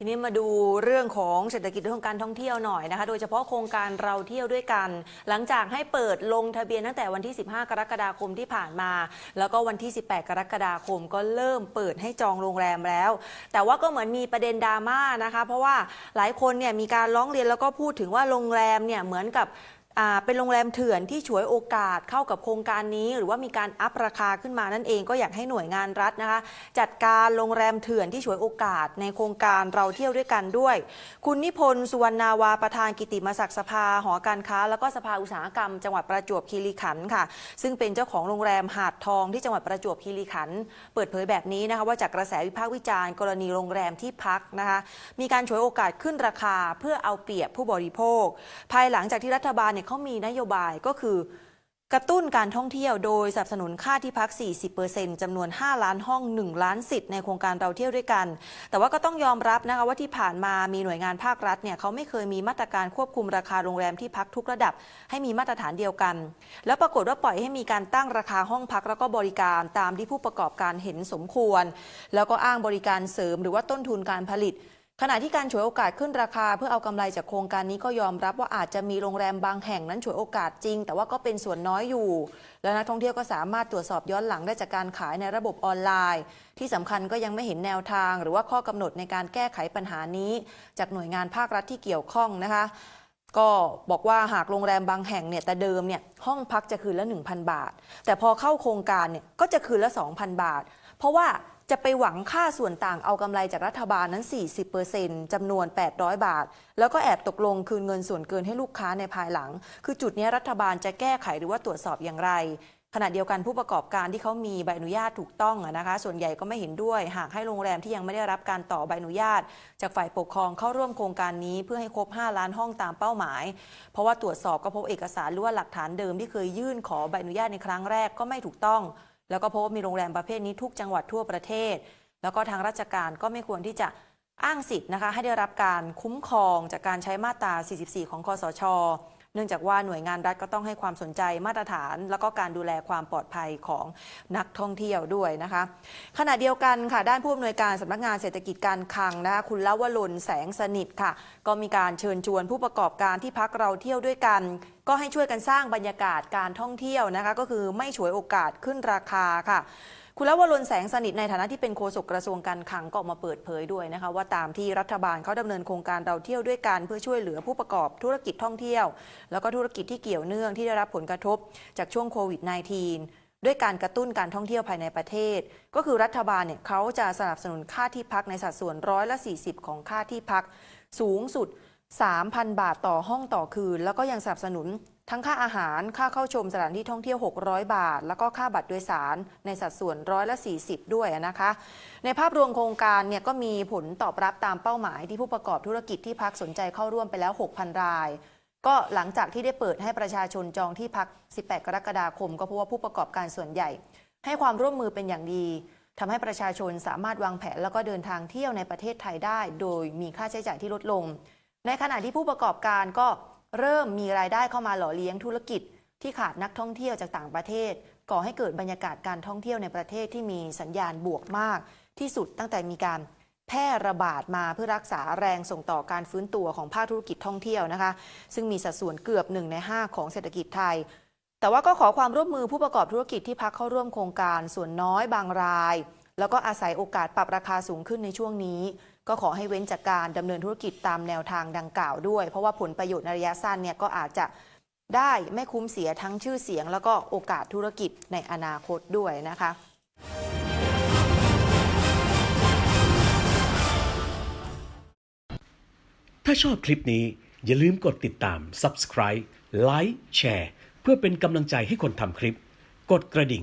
ทีนี้มาดูเรื่องของเศรษฐกิจเรื่องของการท่องเที่ยวหน่อยนะคะ โดยเฉพาะโครงการเราเที่ยวด้วยกัน หลังจากให้เปิดลงทะเบียนตั้งแต่วันที่ 15 กรกฎาคมที่ผ่านมา แล้วก็วันที่ 18 กรกฎาคมก็เริ่มเปิดให้จองโรงแรมแล้ว แต่ว่าก็เหมือนมีประเด็นดราม่านะคะ เพราะว่าหลายคนเนี่ยมีการร้องเรียนแล้วก็พูดถึงว่าโรงแรมเนี่ยเหมือนกับ เป็นโรงแรมเถื่อนที่ฉวยโอกาสเข้ากับโครงการนี้ หรือว่ามีการอัพราคาขึ้นมานั่นเองก็อยากให้หน่วยงานรัฐนะคะ จัดการโรงแรมเถื่อนที่ฉวยโอกาสในโครงการเราเที่ยวด้วยกันด้วย คุณนิพนธ์สุวรรณาวาประธานกิติมศักดิ์สภาหอการค้า แล้วก็สภาอุตสาหกรรม จังหวัดประจวบคีรีขันธ์ค่ะ ซึ่งเป็นเจ้าของโรงแรมหาดทองที่จังหวัดประจวบคีรีขันธ์เปิดเผยแบบนี้นะคะว่าจากกระแสวิพากษ์วิจารณ์กรณีโรงแรมที่พักนะคะมีการฉวยโอกาสขึ้นราคาเพื่อเอาเปรียบผู้บริโภค ภายหลังจากที่รัฐบาลเนี่ยเขามีนโยบายก็คือกระตุ้นการท่องเที่ยวโดยสนับสนุนค่าที่พัก 40%จำนวน 5 ล้านห้อง 1 ล้านสิทธิ์ในโครงการเราเที่ยวด้วยกัน แต่ว่าก็ต้องยอมรับนะคะว่าที่ผ่านมามีหน่วยงานภาครัฐเนี่ยเขาไม่เคยมีมาตรการควบคุมราคาโรงแรมที่พักทุกระดับ ให้มีมาตรฐานเดียวกัน แล้วปรากฏว่าปล่อยให้มีการตั้งราคาห้องพักแล้วก็บริการตามที่ผู้ประกอบการเห็นสมควร แล้วก็อ้างบริการเสริม หรือว่าต้นทุนการผลิต ขณะที่การฉวยโอกาสขึ้นราคาเพื่อเอากำไรจากโครงการนี้ก็ยอมรับว่าอาจจะมีโรงแรมบางแห่งนั้นฉวยโอกาสจริง แต่ว่าก็เป็นส่วนน้อยอยู่ และนักท่องเที่ยวก็สามารถตรวจสอบย้อนหลังได้จากการขายในระบบออนไลน์ ที่สำคัญก็ยังไม่เห็นแนวทาง หรือว่าข้อกำหนดในการแก้ไขปัญหานี้ จากหน่วยงานภาครัฐที่เกี่ยวข้องนะคะก็บอกว่าหากโรงแรมบางแห่งเนี่ยแต่เดิมเนี่ยห้องพักจะคืนละ 1,000 บาท แต่พอเข้าโครงการเนี่ยก็จะคืนละ 2,000 บาท เพราะว่า จะไปหวังค่าส่วนต่างเอากำไรจากรัฐบาลนั้น 40%จำนวน 800 บาท แล้วก็แอบตกลงคืนเงินส่วนเกินให้ลูกค้าในภายหลัง คือจุดนี้รัฐบาลจะแก้ไขหรือว่าตรวจสอบอย่างไรขณะเดียวกันผู้ประกอบการที่เขามีใบอนุญาตถูกต้องนะคะ ส่วนใหญ่ก็ไม่เห็นด้วย หากให้โรงแรมที่ยังไม่ได้รับการต่อใบอนุญาต จากฝ่ายปกครองเข้าร่วมโครงการนี้เพื่อให้ครบ 5 ล้านห้องตามเป้าหมาย เพราะว่าตรวจสอบก็พบเอกสารหรือว่าหลักฐานเดิมที่เคยยื่นขอใบอนุญาตในครั้งแรกก็ไม่ถูกต้อง แล้วก็พบว่ามีโรงแรมประเภทนี้ทุกจังหวัดทั่วประเทศ แล้วก็ทางราชการก็ไม่ควรที่จะอ้างสิทธิ์นะคะ ให้ได้รับการคุ้มครองจากการใช้มาตรา 44 ของคอสช เนื่องจากว่าหน่วยงานรัฐก็ต้องให้ความสนใจมาตรฐาน แล้วก็การดูแลความปลอดภัยของนักท่องเที่ยวด้วยนะคะ ขณะเดียวกันค่ะด้านผู้อำนวยการสำนักงานเศรษฐกิจการคลังนะคะคุณลวลนแสงสนิทค่ะ ก็มีการเชิญชวนผู้ประกอบการที่พักเราเที่ยวด้วยกันก็ให้ช่วยกันสร้างบรรยากาศการท่องเที่ยวนะคะ ก็คือไม่ฉวยโอกาสขึ้นราคาค่ะ คุณลวรนแสงสนิทในฐานะที่เป็นโฆษกกระทรวงการคลังก็ออกมาเปิดเผยด้วยนะคะว่าตามที่รัฐบาลเขาดำเนินโครงการเราเที่ยวด้วยกันเพื่อช่วยเหลือผู้ประกอบธุรกิจท่องเที่ยว แล้วก็ธุรกิจที่เกี่ยวเนื่องที่ได้รับผลกระทบจากช่วงโควิด -19 ด้วยการกระตุ้นการท่องเที่ยวภายในประเทศ ก็คือรัฐบาลเนี่ยเขาจะสนับสนุนค่าที่พักในสัดส่วนร้อยละ 40 ของค่าที่พักสูงสุด 3,000 บาทต่อห้องต่อคืน แล้วก็ยังสนับสนุนทั้งค่าอาหาร ค่าเข้าชมสถานที่ท่องเที่ยว 600 บาท แล้วก็ค่าบัตรโดยสารในสัดส่วนร้อยละ 40 ด้วยนะคะ ในภาพรวมโครงการเนี่ยก็มีผลตอบรับตามเป้าหมายที่ผู้ประกอบธุรกิจที่พักสนใจเข้าร่วมไปแล้ว 6,000 ราย ก็หลังจากที่ได้เปิดให้ประชาชนจองที่พัก 18 กรกฎาคม ก็เพราะว่าผู้ประกอบการส่วนใหญ่ ให้ความร่วมมือเป็นอย่างดีทำให้ประชาชนสามารถวางแผนแล้วก็เดินทางเที่ยวในประเทศไทยได้ โดยมีค่าใช้จ่ายที่ลดลง ในขณะที่ผู้ประกอบการก็เริ่มมีรายได้เข้ามาหล่อเลี้ยงธุรกิจ ที่ขาดนักท่องเที่ยวจากต่างประเทศ ก่อให้เกิดบรรยากาศการท่องเที่ยวในประเทศที่มีสัญญาณบวกมาก ที่สุดตั้งแต่มีการแพร่ระบาดมาเพื่อรักษาแรงส่งต่อการฟื้นตัวของภาคธุรกิจท่องเที่ยวนะคะ ซึ่งมีสัดส่วนเกือบหนึ่งใน 5 ของเศรษฐกิจไทย แต่ว่าก็ขอความร่วมมือผู้ประกอบธุรกิจที่พักเข้าร่วมโครงการส่วนน้อยบางราย แล้วก็อาศัยโอกาสปรับราคาสูงขึ้นในช่วงนี้ ก็ขอให้เว้นจากการดำเนินธุรกิจตามแนวทางดังกล่าวด้วย เพราะว่าผลประโยชน์ในระยะสั้นเนี่ยก็อาจจะได้ไม่คุ้มเสียทั้งชื่อเสียง แล้วก็โอกาสธุรกิจในอนาคตด้วยนะคะถ้าชอบคลิปนี้อย่าลืมกดติดตาม subscribe ไลค์แชร์เพื่อเป็นกำลังใจให้คนทำคลิป กดกระดิ่ง